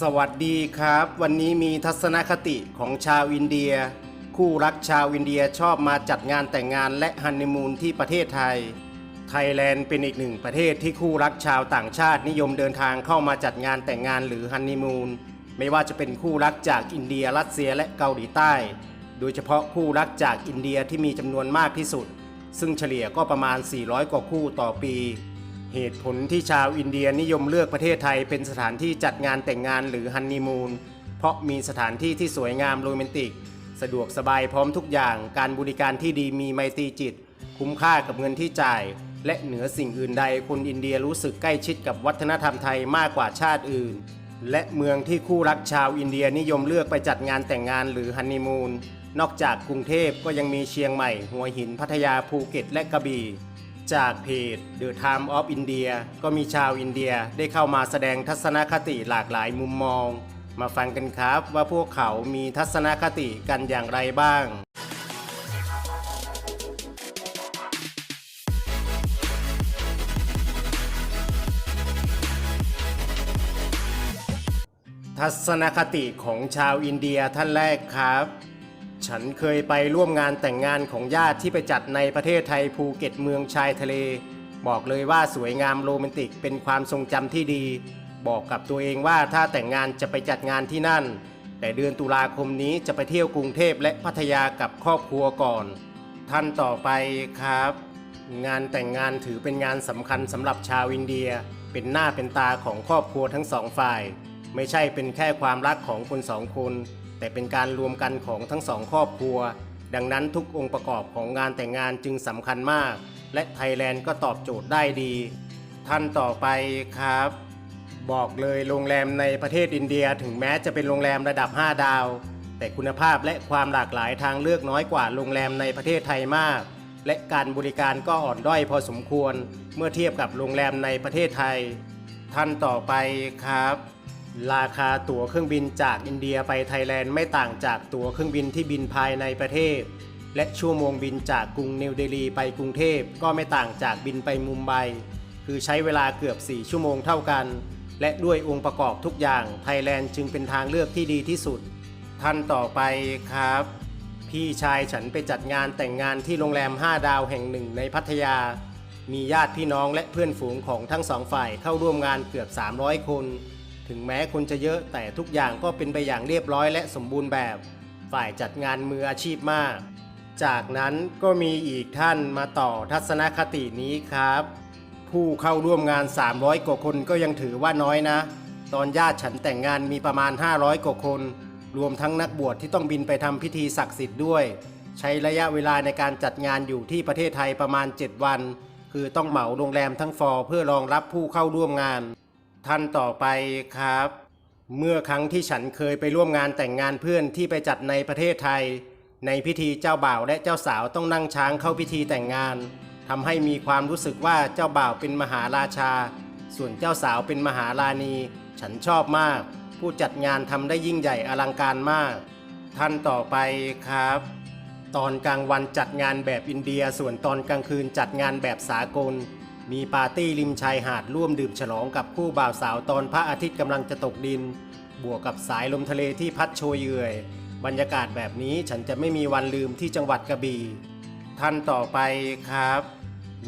สวัสดีครับ วันนี้มีทัศนคติของชาวอินเดีย คู่รักชาวอินเดียชอบมาจัดงานแต่งงานและฮันนีมูนที่ประเทศไทย ไทยแลนด์เป็นอีกหนึ่งประเทศที่คู่รักชาวต่างชาตินิยมเดินทางเข้ามาจัดงานแต่งงานหรือฮันนีมูนไม่ว่าจะเป็นคู่รักจากอินเดียรัสเซียและเกาหลีใต้ โดยเฉพาะคู่รักจากอินเดียที่มีจำนวนมากที่สุด ซึ่งเฉลี่ยก็ประมาณ 400 กว่าคู่ต่อปี เหตุผลที่ชาวอินเดียนิยมเลือกประเทศไทยเป็นสถานที่จัดงานแต่งงานหรือฮันนีมูน เพราะมีสถานที่ที่สวยงามโรแมนติก สะดวกสบายพร้อมทุกอย่าง การบริการที่ดีมีไมตรีจิต คุ้มค่ากับเงินที่จ่าย และเหนือสิ่งอื่นใดคนอินเดียรู้สึกใกล้ชิดกับวัฒนธรรมไทยมากกว่าชาติอื่น และเมืองที่คู่รักชาวอินเดียนิยมเลือกไปจัดงานแต่งงานหรือฮันนีมูนนอกจากกรุงเทพก็ยังมีเชียงใหม่ หัวหินพัทยาภูเก็ตและกระบี่ จากเพจ The Time of India ก็มีชาวอินเดียได้เข้ามาแสดงทัศนคติหลากหลายมุมมอง มาฟังกันครับว่าพวกเขามีทัศนคติกันอย่างไรบ้าง ทัศนคติของชาวอินเดียท่านแรกครับ ฉันเคยไปร่วมงานแต่งงานของญาติที่ไปจัดในประเทศไทยภูเก็ตเมืองชายทะเล บอกเลยว่าสวยงามโรแมนติกเป็นความทรงจำที่ดี บอกกับตัวเองว่าถ้าแต่งงานจะไปจัดงานที่นั่น แต่เดือนตุลาคมนี้จะไปเที่ยวกรุงเทพและพัทยากับครอบครัวก่อน ท่านต่อไปครับ งานแต่งงานถือเป็นงานสำคัญสำหรับชาวอินเดีย เป็นหน้าเป็นตาของครอบครัวทั้งสองฝ่าย ไม่ใช่เป็นแค่ความรักของคนสองคน แต่เป็นการรวมกันของทั้งสองครอบครัว ดังนั้นทุกองค์ประกอบของงานแต่งงานจึงสำคัญมาก และไทยแลนด์ก็ตอบโจทย์ได้ดี ท่านต่อไปครับ บอกเลยโรงแรมในประเทศอินเดียถึงแม้จะเป็นโรงแรมระดับ 5 ดาว แต่คุณภาพและความหลากหลายทางเลือกน้อยกว่าโรงแรมในประเทศไทยมาก และการบริการก็อ่อนด้อยพอสมควร เมื่อเทียบกับโรงแรมในประเทศไทย ท่านต่อไปครับ ราคาตั๋วเครื่องบินจากอินเดียไปไทยแลนด์ไม่ต่างจากตั๋วเครื่องบินที่บินภายในประเทศ และชั่วโมงบินจากกรุงนิวเดลีไปกรุงเทพก็ไม่ต่างจากบินไปมุมไบ คือใช้เวลาเกือบ 4 ชั่วโมงเท่ากัน และด้วยองค์ประกอบทุกอย่างไทยแลนด์จึงเป็นทางเลือกที่ดีที่สุด ท่านต่อไปครับ พี่ชายฉันไปจัดงานแต่งงานที่โรงแรม 5 ดาวแห่งหนึ่งในพัทยา มีญาติพี่น้องและเพื่อนฝูงของทั้งสองฝ่ายเข้าร่วมงานเกือบ 300 คน ถึงแม้คนจะเยอะแต่ทุกอย่างก็เป็นไปอย่างเรียบร้อยและสมบูรณ์แบบ ฝ่ายจัดงานมืออาชีพมาก จากนั้นก็มีอีกท่านมาต่อทัศนคตินี้ครับ ผู้เข้าร่วมงาน 300 กว่าคนก็ยังถือว่าน้อยนะ ตอนญาติฉันแต่งงานมีประมาณ 500 กว่าคน รวมทั้งนักบวชที่ต้องบินไปทำพิธีศักดิ์สิทธิ์ด้วย ใช้ระยะเวลาในการจัดงานอยู่ที่ประเทศไทยประมาณ 7 วัน คือต้องเหมาโรงแรมทั้งฟอร์เพื่อรองรับผู้เข้าร่วมงาน ท่านต่อไปครับ เมื่อครั้งที่ฉันเคยไปร่วมงานแต่งงานเพื่อนที่ไปจัดในประเทศไทย ในพิธีเจ้าบ่าวและเจ้าสาวต้องนั่งช้างเข้าพิธีแต่งงานทำให้มีความรู้สึกว่าเจ้าบ่าวเป็นมหาราชา ส่วนเจ้าสาวเป็นมหาราณี ฉันชอบมาก ผู้จัดงานทำได้ยิ่งใหญ่อลังการมาก ท่านต่อไปครับ ตอนกลางวันจัดงานแบบอินเดีย ส่วนตอนกลางคืนจัดงานแบบสากล มีปาร์ตี้ริมชายหาดร่วมดื่มฉลองกับคู่บ่าวสาวตอนพระอาทิตย์กำลังจะตกดิน บวกกับสายลมทะเลที่พัดโชยเยื่อยบรรยากาศแบบนี้ฉันจะไม่มีวันลืมที่จังหวัดกระบี่ท่านต่อไปครับ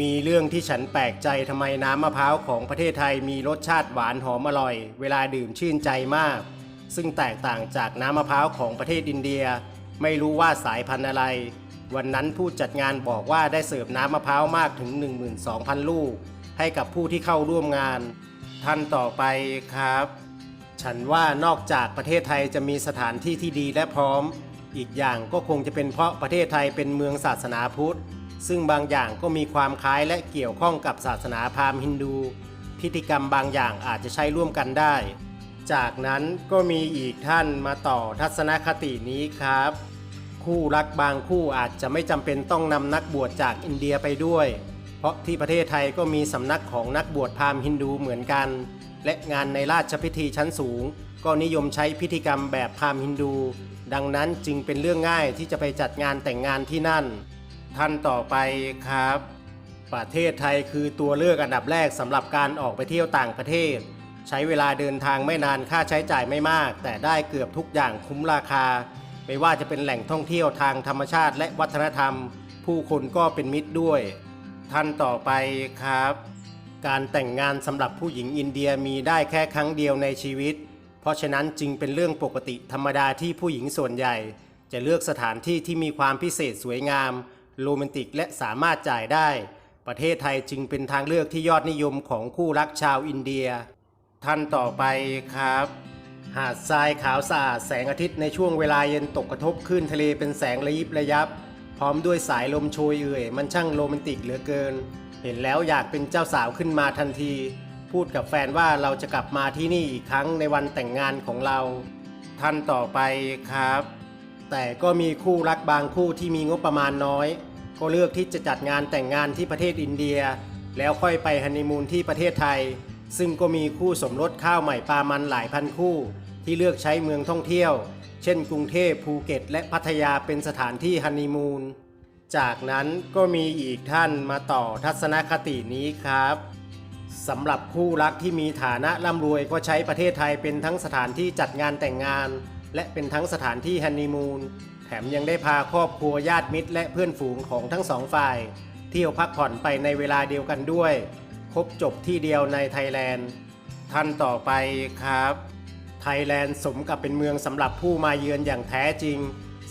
มีเรื่องที่ฉันแปลกใจทำไมน้ำมะพร้าวของประเทศไทยมีรสชาติหวานหอมอร่อย เวลาดื่มชื่นใจมาก ซึ่งแตกต่างจากน้ำมะพร้าวของประเทศอินเดีย ไม่รู้ว่าสายพันธุ์อะไร วันนั้นผู้จัดงานบอกว่าได้เสิร์ฟน้ำมะพร้าวมากถึง 12,000 ลูก ให้กับผู้ที่เข้าร่วมงาน ท่านต่อไปครับ ฉันว่านอกจากประเทศไทยจะมีสถานที่ที่ดีและพร้อม อีกอย่างก็คงจะเป็นเพราะประเทศไทยเป็นเมืองศาสนาพุทธ ซึ่งบางอย่างก็มีความคล้ายและเกี่ยวข้องกับศาสนาพราหมณ์ฮินดู พิธีกรรมบางอย่างอาจจะใช้ร่วมกันได้ จากนั้นก็มีอีกท่านมาต่อทัศนคตินี้ครับ คู่รักบางคู่อาจจะไม่จำเป็นต้องนำนักบวชจากอินเดียไปด้วย เพราะที่ประเทศไทยก็มีสำนักของนักบวชพราหมณ์ฮินดูเหมือนกัน และงานในราชพิธีชั้นสูง ก็นิยมใช้พิธีกรรมแบบพราหมณ์ฮินดู ดังนั้นจึงเป็นเรื่องง่ายที่จะไปจัดงานแต่งงานที่นั่น ท่านต่อไปครับ ประเทศไทยคือตัวเลือกอันดับแรกสำหรับการออกไปเที่ยวต่างประเทศ ใช้เวลาเดินทางไม่นานค่าใช้จ่ายไม่มาก แต่ได้เกือบทุกอย่างคุ้มราคา ไม่ว่าจะเป็นแหล่งท่องเที่ยวทางธรรมชาติและวัฒนธรรม ผู้คนก็เป็นมิตรด้วย ท่านต่อไปครับ การแต่งงานสำหรับผู้หญิงอินเดียมีได้แค่ครั้งเดียวในชีวิต เพราะฉะนั้นจึงเป็นเรื่องปกติธรรมดาที่ผู้หญิงส่วนใหญ่ จะเลือกสถานที่ที่มีความพิเศษสวยงาม โรแมนติกและสามารถจ่ายได้ ประเทศไทยจึงเป็นทางเลือกที่ยอดนิยมของคู่รักชาวอินเดีย ท่านต่อไปครับ หาดทรายขาวสะอาดแสงอาทิตย์ในช่วงเวลาเย็นตกกระทบขึ้นทะเลเป็นแสงระยิบระยับ พร้อมด้วยสายลมโชยเอื่อย มันช่างโรแมนติกเหลือเกิน เห็นแล้วอยากเป็นเจ้าสาวขึ้นมาทันที พูดกับแฟนว่าเราจะกลับมาที่นี่อีกครั้งในวันแต่งงานของเรา ท่านต่อไปครับ แต่ก็มีคู่รักบางคู่ที่มีงบประมาณน้อย ก็เลือกที่จะจัดงานแต่งงานที่ประเทศอินเดีย แล้วค่อยไปฮันนีมูนที่ประเทศไทย ซึ่งก็มีคู่สมรสข้าวใหม่ปลามันหลายพันคู่ ที่เลือกใช้เมืองท่องเที่ยว เช่นกรุงเทพภูเก็ต และพัทยาเป็นสถานที่ฮันนีมูน จากนั้นก็มีอีกท่านมาต่อทัศนคตินี้ครับสำหรับคู่รักที่มีฐานะร่ำรวยก็ใช้ประเทศไทยเป็นทั้งสถานที่จัดงานแต่งงาน และเป็นทั้งสถานที่ฮันนีมูนแถมยังได้พาครอบครัวญาติมิตร และเพื่อนฝูงของทั้งสองฝ่าย เที่ยวพักผ่อนไปในเวลาเดียวกันด้วย ครบจบที่เดียวในไทยแลนด์ ท่านต่อไปครับ ไทยแลนด์สมกับเป็นเมืองสำหรับผู้มาเยือนอย่างแท้จริง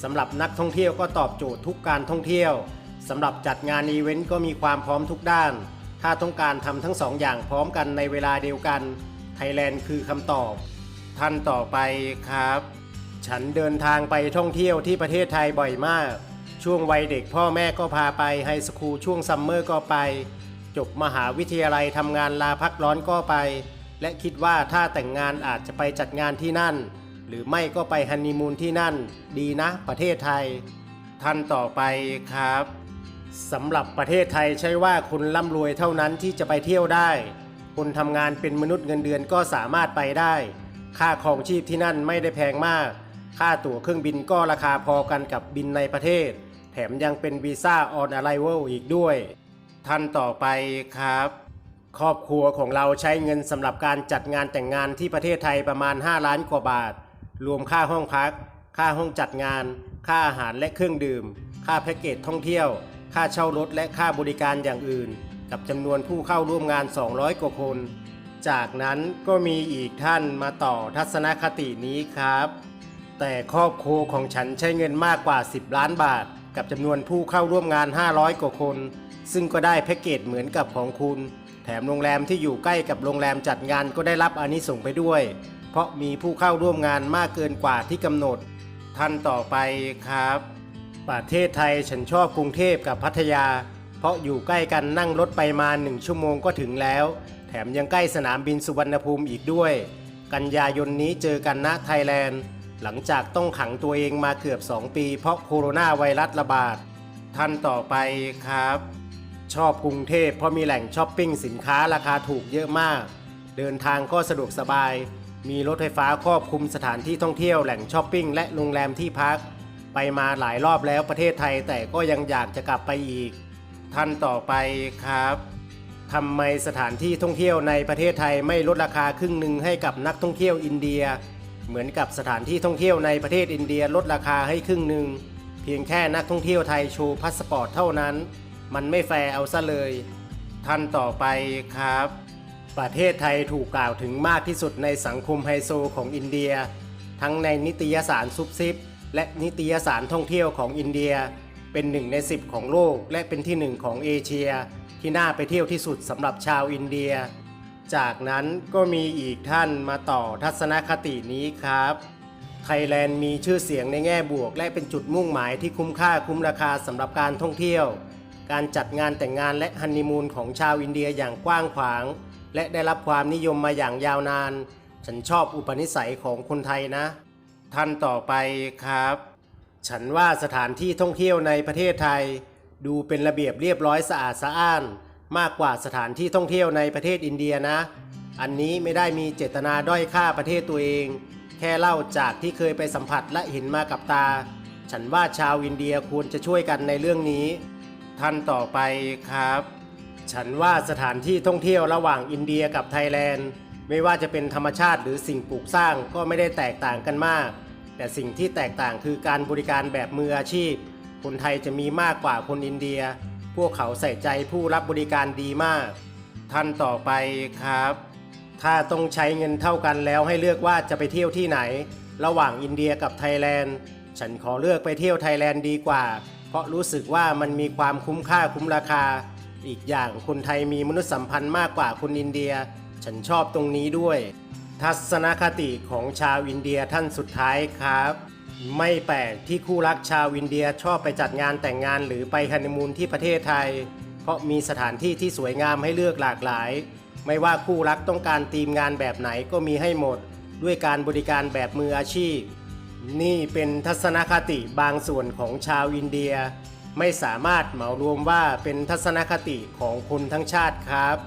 สำหรับนักท่องเที่ยวก็ตอบโจทย์ทุกการท่องเที่ยวสำหรับจัดงานอีเวนต์ก็มีความพร้อมทุกด้าน ถ้าต้องการทำทั้งสองอย่างพร้อมกันในเวลาเดียวกัน ไทยแลนด์คือคำตอบ ท่านต่อไปครับ ฉันเดินทางไปท่องเที่ยวที่ประเทศไทยบ่อยมาก ช่วงวัยเด็กพ่อแม่ก็พาไปไฮสคูลช่วงซัมเมอร์ก็ไป จบมหาวิทยาลัยทำงานลาพักร้อนก็ไป และคิดว่าถ้าแต่งงานอาจจะไปจัดงานที่นั่น หรือไม่ก็ไปฮันนีมูนที่นั่น ดีนะประเทศไทย ท่านต่อไปครับสำหรับประเทศไทยใช่ว่าคนร่ำรวยเท่านั้นที่จะไปเที่ยวได้ คนทำงานเป็นมนุษย์เงินเดือนก็สามารถไปได้ ค่าครองชีพที่นั่นไม่ได้แพงมาก ค่าตั๋วเครื่องบินก็ราคาพอกันกับบินในประเทศ แถมยังเป็นวีซ่าออนอะไ v เวลอีกด้วย ท่านต่อไปครับ ครอบครัวของเราใช้เงินสำหรับการจัดงานแต่งงานที่ประเทศไทยประมาณ 5 ล้านกว่าบาท รวมค่าห้องพัก ค่าห้องจัดงาน ค่าอาหารและเครื่องดื่ม ค่าแพ็กเกจท่องเที่ยว ค่าเช่ารถและค่าบริการอย่างอื่น กับจำนวนผู้เข้าร่วมงาน 200 กว่าคน จากนั้นก็มีอีกท่านมาต่อทัศนคตินี้ครับ แต่ครอบครัวของฉันใช้เงินมากกว่า 10 ล้านบาท กับจำนวนผู้เข้าร่วมงาน 500 กว่าคน ซึ่งก็ได้แพ็กเกจเหมือนกับของคุณ แถมโรงแรมที่อยู่ใกล้กับโรงแรมจัดงานก็ได้รับอานิสงส์ไปด้วย เพราะมีผู้เข้าร่วมงานมากเกินกว่าที่กำหนด ท่านต่อไปครับ ประเทศไทยฉันชอบกรุงเทพกับพัทยา เพราะอยู่ใกล้กันนั่งรถไปมาหนึ่งชั่วโมงก็ถึงแล้ว แถมยังใกล้สนามบินสุวรรณภูมิอีกด้วย กันยายนนี้เจอกันนะไทยแลนด์ หลังจากต้องขังตัวเองมาเกือบ 2 ปี เพราะโคโรนาไวรัสระบาด ท่านต่อไปครับ ชอบกรุงเทพเพราะมีแหล่งช้อปปิ้งสินค้าราคาถูกเยอะมาก เดินทางก็สะดวกสบาย มีรถไฟฟ้าครอบคลุมสถานที่ท่องเที่ยวแหล่งช้อปปิ้งและโรงแรมที่พัก ไปมาหลายรอบแล้วประเทศไทยแต่ก็ยังอยากจะกลับไปอีก ท่านต่อไปครับทำไมสถานที่ท่องเที่ยวในประเทศไทยไม่ลดราคาครึ่งหนึ่งให้กับนักท่องเที่ยวอินเดีย เหมือนกับสถานที่ท่องเที่ยวในประเทศอินเดียลดราคาให้ครึ่งหนึ่ง เพียงแค่นักท่องเที่ยวไทยโชว์พาสปอร์ตเท่านั้น มันไม่แฟร์เอาซะเลย ท่านต่อไปครับ ประเทศไทยถูกกล่าวถึงมากที่สุดในสังคมไฮโซของอินเดีย ทั้งในนิตยสารซุปซิป และนิตยสารท่องเที่ยวของอินเดีย เป็นหนึ่งในสิบของโลกและเป็นที่หนึ่งของเอเชีย ที่น่าไปเที่ยวที่สุดสำหรับชาวอินเดีย จากนั้นก็มีอีกท่านมาต่อทัศนคตินี้ครับ ไทยแลนด์มีชื่อเสียงในแง่บวก และเป็นจุดมุ่งหมายที่คุ้มค่าคุ้มราคาสำหรับการท่องเที่ยว การจัดงานแต่งงานและฮันนีมูนของชาวอินเดียอย่างกว้างขวาง และได้รับความนิยมมาอย่างยาวนาน ฉันชอบอุปนิสัยของคนไทยนะ ท่านต่อไปครับ ฉันว่าสถานที่ท่องเที่ยวในประเทศไทย ดูเป็นระเบียบเรียบร้อยสะอาดสะอ้าน มากกว่าสถานที่ท่องเที่ยวในประเทศอินเดียนะ อันนี้ไม่ได้มีเจตนาด้อยค่าประเทศตัวเอง แค่เล่าจากที่เคยไปสัมผัสและเห็นมากับตา ฉันว่าชาวอินเดียควรจะช่วยกันในเรื่องนี้ ท่านต่อไปครับ ฉันว่าสถานที่ท่องเที่ยวระหว่างอินเดียกับไทยแลนด์ ไม่ว่าจะเป็นธรรมชาติหรือสิ่งปลูกสร้างก็ไม่ได้แตกต่างกันมาก แต่สิ่งที่แตกต่างคือการบริการแบบมืออาชีพ คนไทยจะมีมากกว่าคนอินเดีย วกเขาใส่ใจผู้รับบริการดีมาก ท่านต่อไปครับ ถ้าต้องใช้เงินเท่ากันแล้วให้เลือกว่าจะไปเที่ยวที่ไหน ระหว่างอินเดียกับไทยแลนด์ ฉันขอเลือกไปเที่ยวไทยแลนด์ดีกว่า เพราะรู้สึกว่ามันมีความคุ้มค่าคุ้มราคา อีกอย่างคนไทยมีมนุษยสัมพันธ์มากกว่าคนอินเดีย ฉันชอบตรงนี้ด้วย ทัศนคติของชาวอินเดียท่านสุดท้ายครับ ไม่แปลกที่คู่รักชาวอินเดียชอบไปจัดงานแต่งงานหรือไปฮันนีมูนที่ประเทศไทย เพราะมีสถานที่ที่สวยงามให้เลือกหลากหลาย ไม่ว่าคู่รักต้องการทีมงานแบบไหนก็มีให้หมด ด้วยการบริการแบบมืออาชีพ นี่เป็นทัศนคติบางส่วนของชาวอินเดีย ไม่สามารถเหมารวมว่าเป็นทัศนคติของคนทั้งชาติครับ